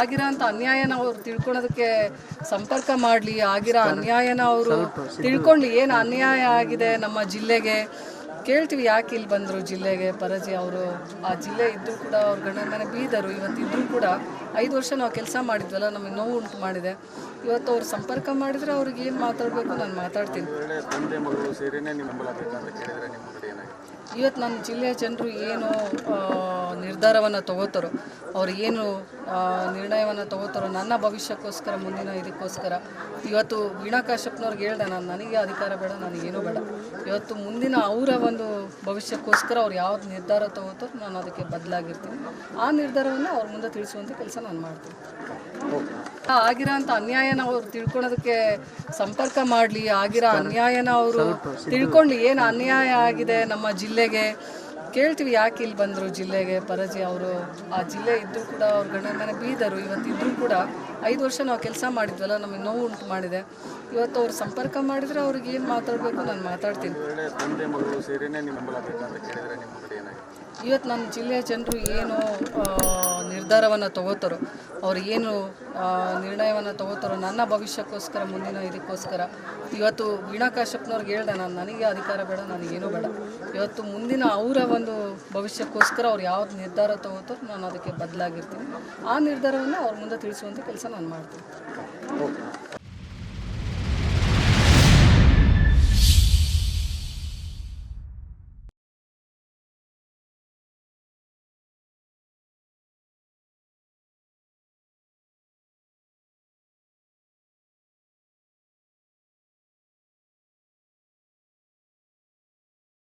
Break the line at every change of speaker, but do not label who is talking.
ಆಗಿರೋಂಥ ಅನ್ಯಾಯನ ಅವ್ರು ತಿಳ್ಕೊಳೋದಕ್ಕೆ ಸಂಪರ್ಕ ಮಾಡಲಿ ಆಗಿರೋ ಅನ್ಯಾಯನ ಅವರು ತಿಳ್ಕೊಳ್ಳಿ ಏನು ಅನ್ಯಾಯ ಆಗಿದೆ ನಮ್ಮ ಜಿಲ್ಲೆಗೆ? ಕೇಳ್ತೀವಿ ಯಾಕೆ ಇಲ್ಲಿ ಬಂದರು ಜಿಲ್ಲೆಗೆ ಪರಜಿ ಅವರು? ಆ ಜಿಲ್ಲೆ ಇದ್ದರೂ ಕೂಡ ಅವ್ರ ಗಂಡನ ಮನೆ ಬೀದರು ಇವತ್ತು ಇದ್ದರೂ ಕೂಡ. ಐದು ವರ್ಷ ನಾವು ಕೆಲಸ ಮಾಡಿದ್ವಲ್ಲ ನಮಗೆ ನೋವು ಉಂಟು ಮಾಡಿದೆ. ಇವತ್ತು ಅವ್ರು ಸಂಪರ್ಕ ಮಾಡಿದರೆ ಅವ್ರಿಗೆ ಏನು ಮಾತಾಡಬೇಕು ನಾನು ಮಾತಾಡ್ತೀನಿ. ಇವತ್ತು ನಮ್ಮ ಜಿಲ್ಲೆಯ ಜನರು ಏನು ನಿರ್ಧಾರವನ್ನು ತಗೋತಾರೋ ಅವ್ರು ಏನು ನಿರ್ಣಯವನ್ನು ತಗೋತಾರೋ ನನ್ನ ಭವಿಷ್ಯಕ್ಕೋಸ್ಕರ ಮುಂದಿನ ಇದಕ್ಕೋಸ್ಕರ ಇವತ್ತು ವೀಣಾ ಕಾಶ್ಯಪ್ನವ್ರಿಗೆ ಹೇಳ್ದೆ ನಾನು ನನಗೆ ಅಧಿಕಾರ ಬೇಡ ನನಗೇನು ಬೇಡ. ಇವತ್ತು ಮುಂದಿನ ಅವರ ಒಂದು ಭವಿಷ್ಯಕ್ಕೋಸ್ಕರ ಅವ್ರು ಯಾವ್ದು ನಿರ್ಧಾರ ತಗೋತಾರೋ ನಾನು ಅದಕ್ಕೆ ಬದಲಾಗಿರ್ತೀನಿ. ಆ ನಿರ್ಧಾರವನ್ನು ಅವ್ರ ಮುಂದೆ ತಿಳಿಸುವಂಥ ಕೆಲಸ ನಾನು ಮಾಡ್ತೀನಿ. ಆಗಿರೋಂಥ ಅನ್ಯಾಯನ ಅವ್ರು ತಿಳ್ಕೊಳೋದಕ್ಕೆ ಸಂಪರ್ಕ ಮಾಡಲಿ ಆಗಿರೋ ಅನ್ಯಾಯನ ಅವರು ತಿಳ್ಕೊಳ್ಳಿ ಏನು ಅನ್ಯಾಯ ಆಗಿದೆ ನಮ್ಮ ಜಿಲ್ಲೆಗೆ? ಕೇಳ್ತೀವಿ ಯಾಕೆ ಇಲ್ಲಿ ಬಂದರು ಜಿಲ್ಲೆಗೆ? ಪರಜಿ ಅವರು ಆ ಜಿಲ್ಲೆ ಇದ್ದರೂ ಕೂಡ ಅವ್ರ ಗಂಡನ ಮನೆ ಬೀದರು ಇವತ್ತಿದ್ದರೂ ಕೂಡ. ಐದು ವರ್ಷ ನಾವು ಕೆಲಸ ಮಾಡಿದ್ವಲ್ಲ ನಮಗೆ ನೋವು ಉಂಟು ಮಾಡಿದೆ. ಇವತ್ತು ಅವ್ರು ಸಂಪರ್ಕ ಮಾಡಿದರೆ ಅವ್ರಿಗೆ ಏನು ಮಾತಾಡಬೇಕು ನಾನು ಮಾತಾಡ್ತೀನಿ. ಇವತ್ತು ನಮ್ಮ ಜಿಲ್ಲೆಯ ಜನರು ಏನು ನಿರ್ಧಾರವನ್ನು ತಗೋತಾರೋ ಅವ್ರು ಏನು ನಿರ್ಣಯವನ್ನು ತಗೋತಾರೋ ನನ್ನ ಭವಿಷ್ಯಕ್ಕೋಸ್ಕರ ಮುಂದಿನ ಇದಕ್ಕೋಸ್ಕರ ಇವತ್ತು ವೀಣಾ ಕಾಶ್ಯಪ್ನವ್ರಿಗೆ ಹೇಳ್ದೆ ನಾನು ನನಗೆ ಅಧಿಕಾರ ಬೇಡ ನನಗೇನೂ ಬೇಡ. ಇವತ್ತು ಮುಂದಿನ ಅವರ ಒಂದು ಭವಿಷ್ಯಕ್ಕೋಸ್ಕರ ಅವ್ರು ಯಾವ್ದು ನಿರ್ಧಾರ ತಗೋತಾರೋ ನಾನು ಅದಕ್ಕೆ ಬದಲಾಗಿರ್ತೀನಿ. ಆ ನಿರ್ಧಾರವನ್ನು ಅವ್ರ ಮುಂದೆ ತಿಳಿಸುವಂಥ ಕೆಲಸ ನಾನು ಮಾಡ್ತೀನಿ.